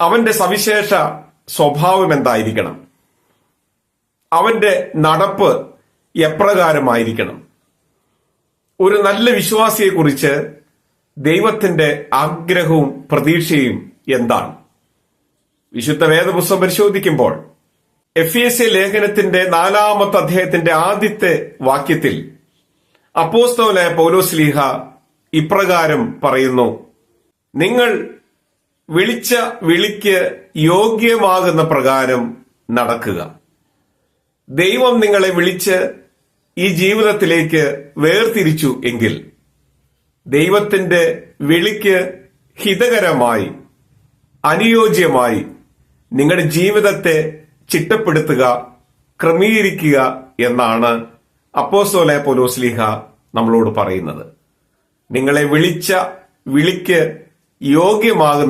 അവന്റെ സവിശേഷ സ്വഭാവം എന്തായിരിക്കണം? അവന്റെ നടപ്പ് എപ്രകാരമായിരിക്കണം? ഒരു നല്ല വിശ്വാസിയെക്കുറിച്ച് ദൈവത്തിന്റെ ആഗ്രഹവും പ്രതീക്ഷയും എന്താണ്? വിശുദ്ധ വേദപുസ്തകം പരിശോധിക്കുമ്പോൾ എഫ് എ ലേഖനത്തിന്റെ നാലാമത്തെ അദ്ദേഹത്തിന്റെ ആദ്യത്തെ വാക്യത്തിൽ അപ്പോസ്തവനായ പൗലോസ്ലീഹ ഇപ്രകാരം പറയുന്നു നിങ്ങൾ വിളിച്ച വിളിക്ക് യോഗ്യമാകുന്ന പ്രകാരം നടക്കുക. ദൈവം നിങ്ങളെ വിളിച്ച് ഈ ജീവിതത്തിലേക്ക് വേർതിരിച്ചു എങ്കിൽ ദൈവത്തിന്റെ വിളിക്ക് ഹിതകരമായി അനുയോജ്യമായി നിങ്ങളുടെ ജീവിതത്തെ ചിട്ടപ്പെടുത്തുക ക്രമീകരിക്കുക എന്നാണ് അപ്പോസോലെ പൊലോസ്ലിഹ നമ്മളോട് പറയുന്നത്. നിങ്ങളെ വിളിച്ച വിളിക്ക് യോഗ്യമാകുന്ന